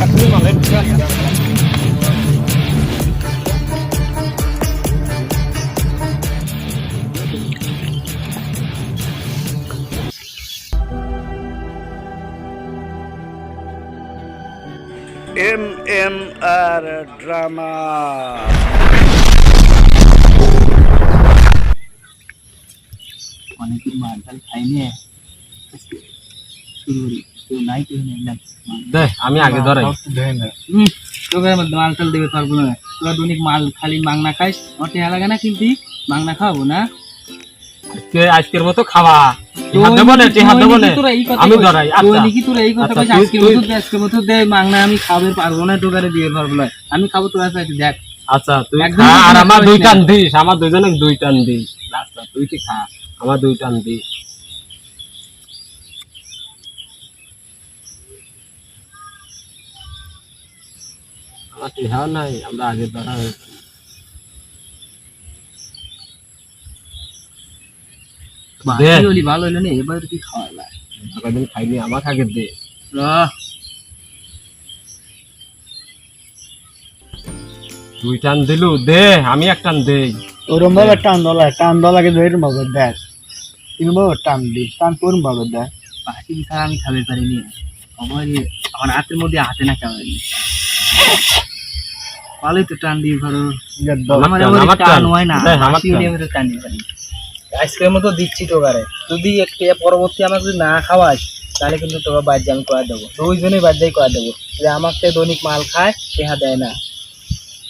M M R drama অনেকদিন মাল টাল খাইনি শুরু করি কেউ নাই কেউ নেই না। দে আমি আগে ধরাই তোকে মাল টাল দেবে পারব না। তোরা দৈনিক মাল খালি মাংনা খাইস আমার টেহা লাগে না কিন্তু মাংনা খাওয়াবো না। আজকে আজকের মতো খাওয়া। আমি। ধরাই আচ্ছা। আচ্ছা, আজকের মতো দে, মাংনা আমি খাবে পারব না দিয়ে পারব না। আমি খাব তোরা দেখ। আচ্ছা তুই খা আর আমার দুই টান দিস আমার দুইজনে দুই টান দিস। আচ্ছা তুই কি খা? আমার দুই টান দিস। আমার টিহাও নাই আমরা আগে ধরা হয়েছে। দে। বাকি হলি ভালো হইল না এবার কি খাওয়া লাগে কদিন খাইনি আমাকে আগে দে। দুই টান দিলু দে আমি এক টান দেই। ওরম ভাবে টান দলা টান দলাকে ধরে ভাবে দেখ। এরম ভাবে টান দি টান করুন ভাবে দেখ। বাকি ছাড়া আমি খাবে পারিনি। আমার ইয়ে, আমার হাতের মধ্যে হাতে না খাওয়া ভালোই তো টান দিয়ে ধরো আমার টান। হয় না। টান। আজকের মতো দিচ্ছি তোকারে। যদি একটু পরবর্তী আমাকে যদি না খাওয়াস তাহলে কিন্তু তোকে বাদ করে দেবো। দুইজনেই বাদ দিয়ে করে দেবো। যে আমাকে দৈনিক মাল খায় টেহা দেয় না।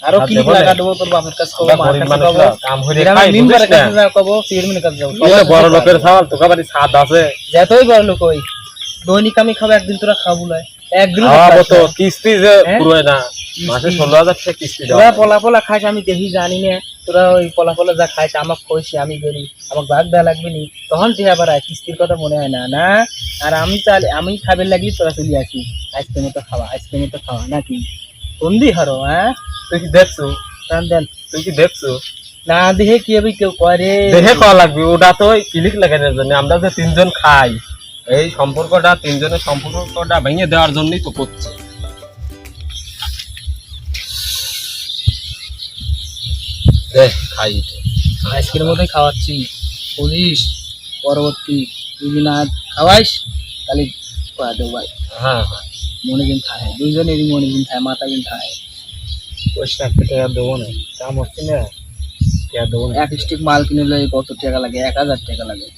আরও কি দেবো না। লাগা দেবো তোর বাপের কাছে কবো আমরা মার গরিব কাছে মানুষ কবো। কাম হইলে খাই, মেম্বারের কাছে যাও কবো চেয়ারম্যানের কাছে যাব। এই বড় লোকের সওয়াল তোকে বাড়ি স্বাদ আছে। যতই বড় লোক ওই দৈনিক আমি খাব একদিন তোরা খাব তো কিস্তি যে হ্যাঁ? পুরোয় না মাসে ষোলো হাজার টাকা কিস্তি তোরা পলা পলা খাইস আমি দেখি জানি না। তোরা ওই পলা পলা যা খাইস আমাকে কইছি আমি বেরি আমাকে ভাগ দেওয়া লাগবে নি। তখন তুই আবার কিস্তির কথা মনে হয় না না? আর আমি লাগলি তোরা চলে আসি। আইসক্রিমে তো খাওয়া আইসক্রিমে তো খাওয়া নাকি? বন্দি হারো হ্যাঁ তুই কি দেখছ? দেন তুই কি দেখছ? না দেখে কি হবে কেউ করে দেখে খাওয়া লাগবে ওটা তো ক্লিক লাগানোর জন্য আমরা যে তিনজন খাই। এই সম্পর্কটা তিনজনের সম্পর্কটা ভেঙে দেওয়ার জন্যই তো করছে। খাই মতোই খাওয়াচ্ছি। বুঝিস পরবর্তী যদি না খাওয়াইস? তাহলে কয়া দেবো ভাই। হ্যাঁ। হ্যাঁ মনে দিন খায়। দুইজনেরই মনে দিন খায় মাথা দিন খায়। পয়সা একটা টাকা দেবো না। কাম হচ্ছে না। টাকা দেবো? না এক স্টিক মাল কিনলে কত টাকা লাগে? এক হাজার টাকা লাগে।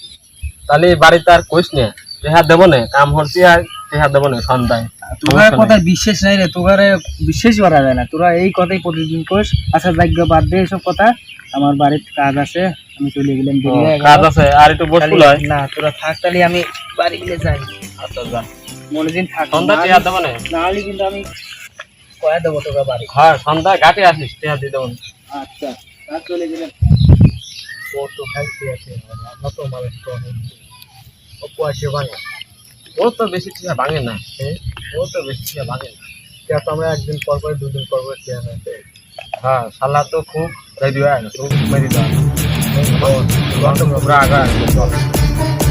তাহলে বাড়িতে আর কইস না। টেহা দেবো না কাম হচ্ছে আর টেহা দেবো না সন্ধ্যায়। তোরা কথায় বিশ্বাস নাই রে তোকারে বিশ্বাস করা যায় না। তোরা এই কথাই প্রতিদিন করিস আচ্ছা যাজ্ঞ বাদ দে এসব কথা। আমার বাড়িতে কাজ আছে আমি চলে গেলাম কাজ আছে আর একটু বসবো না তোরা থাক তাহলে আমি বাড়ি গেলে যাই। আচ্ছা যা। মনে দিন থাক সন্ধ্যা টেহা দেবো না। না কিন্তু আমি কয়া দেবো তোকে বাড়ি। হ্যাঁ সন্ধ্যা ঘাটে আসিস টেহা দিয়ে দেবো আচ্ছা তার চলে গেলাম। ও তো খাইতে আছে? আমরা তো মানুষ তো পয়সা ভাঙে ও তো বেশি চিয়া ভাঙে না ও তো বেশি চিয়া ভাঙে না টিয়া তো আমরা একদিন পর পর দুদিন পর পর টিয়া নেই হ্যাঁ শালা তো খুব হয় খুব মেরি দেওয়া তো খুব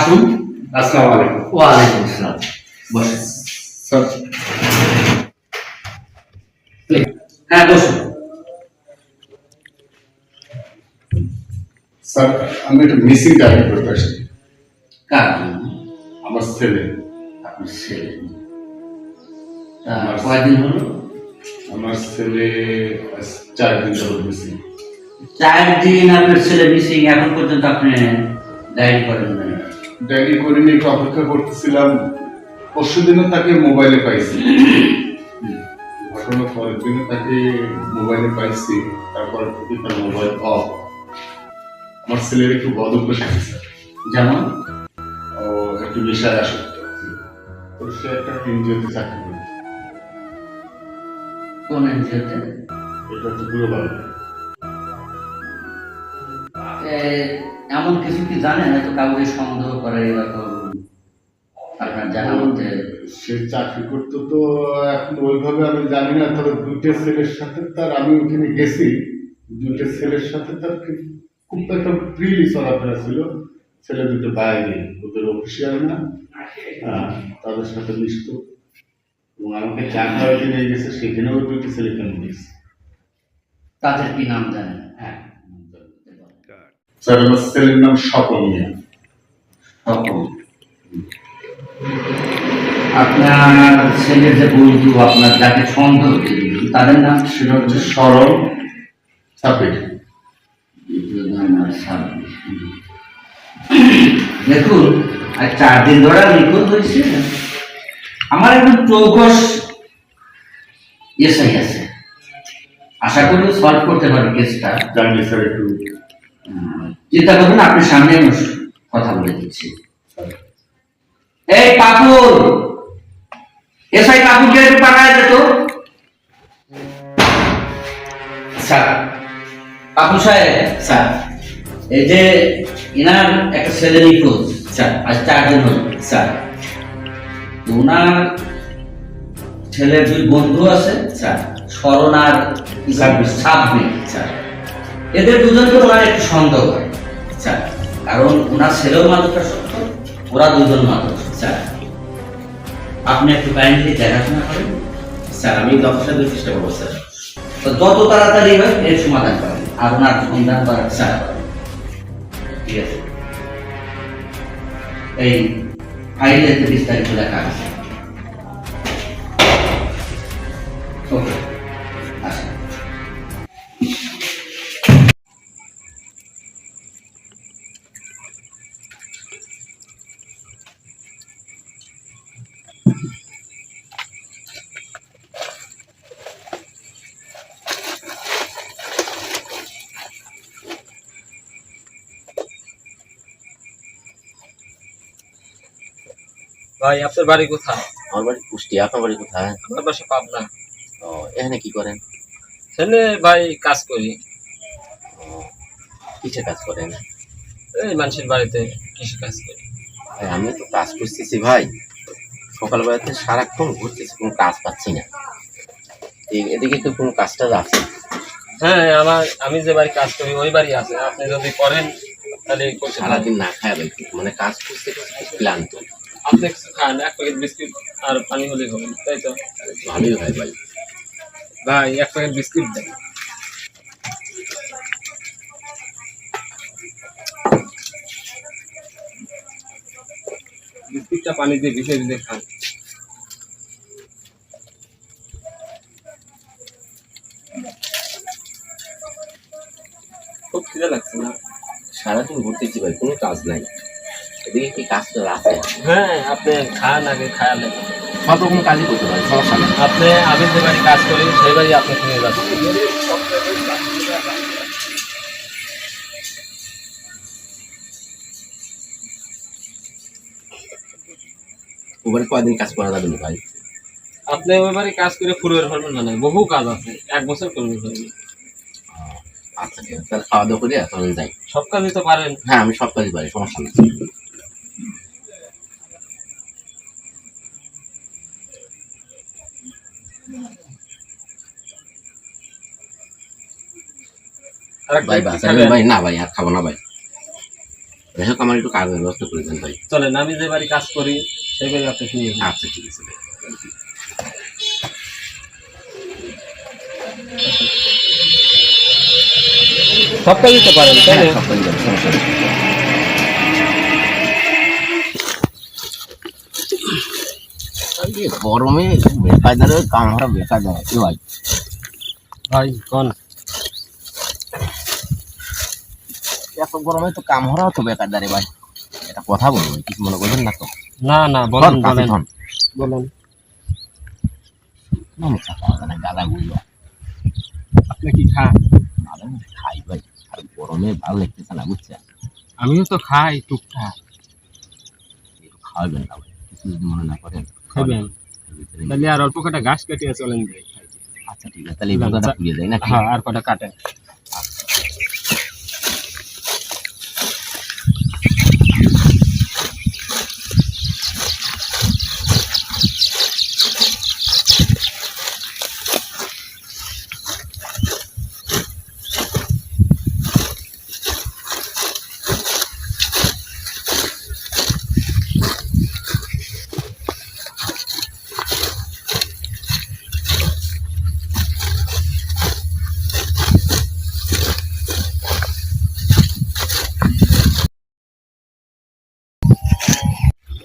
আসুন। আসসালামু আলাইকুম। ওয়ালাইকুম আসসালাম। বসেন। হ্যাঁ বসুন। স্যার আমি একটা মিসিং ডায়েরি করতে আসছি। কার? আমার ছেলে আপনার ছেলে। কয়দিন হলো? আমার ছেলে চার দিন যাবত মিসিং। চার দিন আপনার ছেলে মিসিং এখন পর্যন্ত আপনি ডায়েরি করেন নাই। ডায়েরি করিনি একটু অপেক্ষা করতেছিলাম। পরশু দিনও তাকে মোবাইলে পাইছি। ঘটনার পরের দিনে তাকে মোবাইলে পাইছি। তারপর থেকে তার মোবাইল অফ আমার ছেলের একটু বদ অভ্যাস আছে যেমন ও একটু নেশায় আসক্ত। তো সে একটা এনজিওতে চাকরি করে। কোন এনজিওতে এটা হচ্ছে গ্লোবাল এমন কিছু কি জানেন? হয়তো কাউকে সন্দেহ করে এরকম আপনার জানা মতে। সে চাকরি করতো তো এখন ওইভাবে আমি জানি না তবে দুইটা ছেলের সাথে তার আমি ওখানে গেছি। দুইটা ছেলের সাথে তার খুব একটা ফ্রিলি চলাফেরা ছিল। ছেলে দুটো বাইরে ওদের অফিসিয়াল না। হ্যাঁ, তাদের সাথে মিশত। এবং আমাকে চা খাওয়াতে নিয়ে গেছে সেখানেও দুইটা ছেলেকে গেছি। তাদের কি নাম জানেন? স্যার আমার ছেলের নাম স্বপন মিয়া। আপনার ছেলের যে বন্ধু আপনার যাকে সন্দেহ তাদের নাম সেটা হচ্ছে সরল দেখুন আর চার দিন ধরে নিখোঁজ হয়েছে আমার একটু চৌকস এসআই আছে। আশা করি সলভ করতে পারবে কেসটা জানলে স্যার একটু চিন্তা করবেন আপনার সামনে কথা বলে দিচ্ছি। এই কাপুর! এসআই কাপুরকে একটু পাঠায় যেত স্যার সাহেব, স্যার, এই যে এনার একটা ছেলে নিখোঁজ স্যার, আজ চার দিন হল, স্যার। ওনার ছেলের দুই বন্ধু আছে, স্যার, স্মরণ সাব্বির সাব্বির, স্যার। এদের দুজনকে ওনার একটু সন্দেহ হয়। স্যার কারণ ওনার ছেলেও মাদকাসক্ত ওরা দুজন মাদক স্যার আপনি একটু কাইন্ডলি দেখাশোনা করেন। স্যার আমি যথাসাধ্য চেষ্টা করব স্যার তো যত তাড়াতাড়ি হয়, এর সমাধান করেন। আর ওনার সন্ধান করার স্যার ঠিক আছে? এই ফাইলে বিস্তারিত লেখা আছে। ওকে ভাই আপনার বাড়ি কোথায়? আমার বাড়ি কুষ্টি আপনার বাড়ি কোথায়? আমার পাশে পাবনা। ও এখানে কি করেন? ছেলে ভাই কাজ করি। কিসে কাজ করেন? এই মানুষের বাড়িতে কৃষি কাজ করি। ভাই, আমি তো কাজ করতেছি ভাই। সকালবেলাতে সারাক্ষণ ঘুরতেছি কোনো কাজ পাচ্ছি না। এদিকে তো কোনো কাজ টাজ আছে? হ্যাঁ আমার আমি যে বাড়ি কাজ করি ওই বাড়ি আছে। আপনি যদি করেন তাহলে সারাদিন না খায় মানে কাজ করতে ক্লান্ত। আপনি কিছু খান এক প্যাকেট বিস্কিট আর পানি হলেই হবে তাই তো? ভালোই হয় ভাই। ভাই এক প্যাকেট বিস্কিট দেন বিস্কিটটা পানি দিয়ে ভিজে ভিজে খান খুব খিদে লাগছে না? সারাদিন ঘুরতেছি ভাই কোনো কাজ নাই। এদিকে কাজ টাজ আছে? হ্যাঁ আপনি খান আগে খায়ালে সব রকম কাজই করতে পারি সমস্যা নেই। আপনি আমি যে বাড়ি কাজ করি সেই বাড়ি নিয়ে ওবারে কয়দিন কাজ করা যাবে না ভাই? আপনি ওই বাড়ি কাজ করে ফুরবের ফেলবেন না বহু কাজ আছে। এক বছর করবেন আচ্ছা ঠিক আছে। তাহলে খাওয়া দাওয়া করে তখন যাই। সব কাজই তো পারেন। হ্যাঁ আমি সব কাজই পারি সমস্যা নেই। ভাই বাস। ভাই না ভাই আর খাব না ভাই। যাই হোক আমার একটু কাজের ব্যবস্থা করে দেন ভাই। চলেন আমি যে বাড়ি কাজ করি সেই বাড়ি আপনি নিয়ে আচ্ছা ঠিক আছে ভাই। সব কাজই তো পারেন তাই হ্যাঁ না সব কাজই সমস্যা নেই। এই গরমে বেকায়দারে কাম বেকায়দা কি ভাই? ভাই কোন? এত গরমে তো কাম বেকায়দারে ভাই। এটা কথা বলব কিছু মনে করবেন না তো? না না বলেন বলেন। বলেন। গালা আপনি কি খান? ভালো খাই ভাই আর গরমে ভালো লাগতেছে না বুঝছেন? আমিও তো খাই টুকটাক। একটু খাওয়াবেন না কিছু যদি মনে না করেন খাবেন। তাহলে আর অল্প কটা ঘাস কাটিয়ে চলেন আচ্ছা ঠিক আছে তাহলে এই বোঝাটা পুড়িয়ে দেয় না হ্যাঁ আর কটা কাটেন।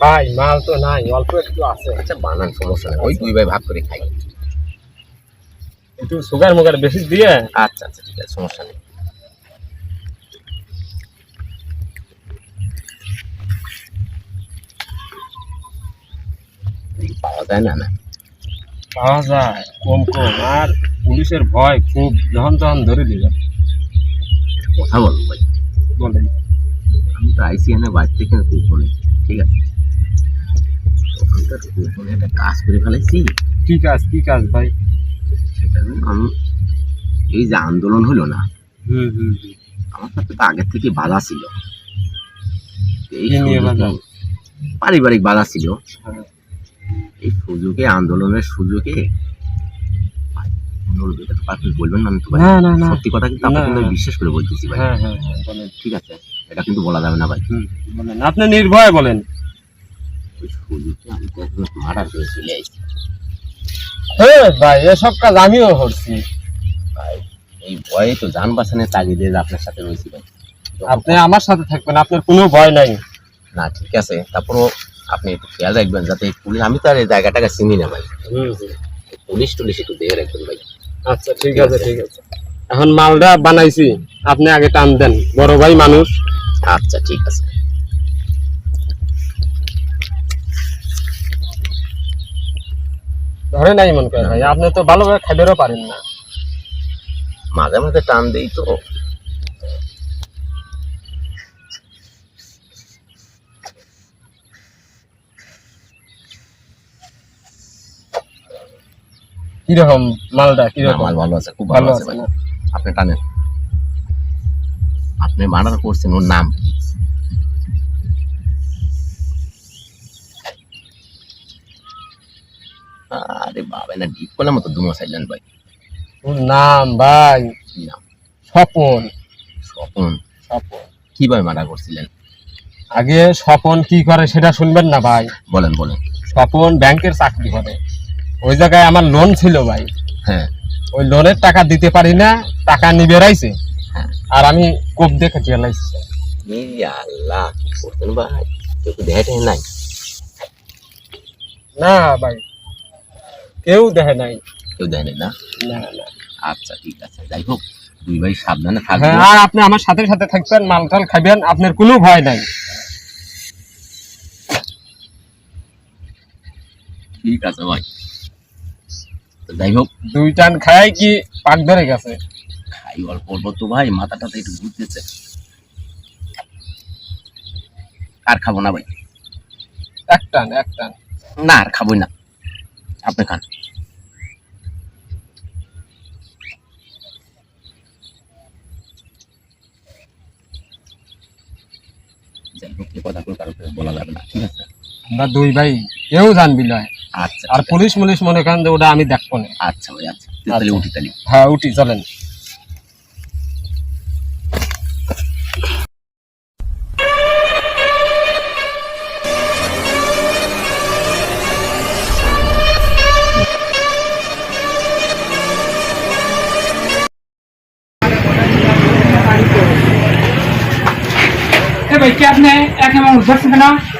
ভাই মাল তো নাই অল্প একটু আছে। আচ্ছা বানান সমস্যা নেই। ওই দুই ভাই ভাগ করে খাই। একটু সুগার মুগার বেশি দিয়ে? আচ্ছা আচ্ছা ঠিক আছে সমস্যা নেই। পাওয়া যায় না না? পাওয়া যায় কম কম। আর পুলিশের ভয় খুব যখন তখন ধরে দিবে কথা বলব ভাই। বলেন। আমি তো আইসি এনে বাইর থেকে কুপনে ঠিক আছে? কুপনে একটা কাজ করে ফেলেছি কি কাজ কি কাজ ভাই? সেটা আমি এই যে আন্দোলন হলো না হুম হুম। আমার সাথে তো আগের থেকে বাধা ছিল। এই পারিবারিক বাধা ছিল। হ্যাঁ। এই সুযোগে আন্দোলনের সুযোগে আপনি বলবেন না আমি তো ভাই সত্যি কথা কিন্তু আপনাকে। বিশ্বাস করে বলতেছি ভাই। হ্যাঁ হ্যাঁ ঠিক আছে এটা কিন্তু বলা যাবে না ভাই। আপনি নির্ভয় বলেন। ভাই এসব কাজ আমিও করছি। এই ভয়ে তো যান বাঁচানোর তাগিদে আপনার সাথে রয়েছি ভাই। আপনি আমার সাথে থাকবেন আপনার কোনো ভয় নাই। না ঠিক আছে তারপরও আপনি একটু খেয়াল রাখবেন যাতে পুলিশ আমি তো আর এই জায়গাটাকে চিনি না ভাই। পুলিশ টুলিশ একটু দেখে রাখবেন ভাই। আচ্ছা ঠিক আছে। ঠিক আছে। এখন মালটা বানাইছি আপনি আগে টান দেন। বড় ভাই মানুষ। আচ্ছা ঠিক আছে। ধরে নাই মন করে ভাই আপনি তো ভালোভাবে খাইবেরও পারেন না। মাঝে মাঝে টান দেই তো। কীরকম মালটা কীরকম? মাল ভালো আছে খুব ভালো আছে? আপনি টানেন। আপনি মার্ডার করছেন ওর নাম। কি? আরে বাবা না ডিপ করলাম তো দুমা সাইলেন ভাই? ওর নাম ভাই। কি নাম? স্বপন। স্বপন। স্বপন। কীভাবে মার্ডার করছিলেন? আগে স্বপন কি করে সেটা শুনবেন না ভাই। বলেন বলেন। স্বপন ব্যাংকের চাকরি করে। ওই জায়গায় আমার লোন ছিল ভাই। হ্যাঁ। ওই লোনের টাকা দিতে পারি না টাকা নিবে রাইছে। হ্যাঁ। আর আমি কোপ দেখে চেলাইছি আল্লাহ কি করতেন ভাই? কেউ তো দেখে নাই? না ভাই। কেউ দেখে নাই। কেউ দেখে না? না না। আচ্ছা ঠিক আছে। যাই হোক দুই ভাই সাবধানে হ্যাঁ থাকবেন আর আপনি আমার সাথে সাথে থাকবেন মাল টাল খাবেন আপনার কোনো ভয় নাই। ঠিক আছে ভাই। যাই হোক। দুই টান খাই কি পাক ধরে গেছে? খাই অল্প অল্প তো ভাই মাথাটা তো একটু ঘুরতেছে। আর খাব না ভাই। এক টান এক টান। না আর খাবোই না। আপনি খান। বলা যাবে না ঠিক আছে? আমরা দুই ভাই কেউ জানবি নয় আচ্ছা আর পুলিশ মুলিশ মনে করেন যে ওটা আমি দেখব না। আচ্ছা ভাই আচ্ছা। তাহলে আচ্ছা। উঠি তাহলে। হ্যাঁ উঠি চলেন। এ ভাই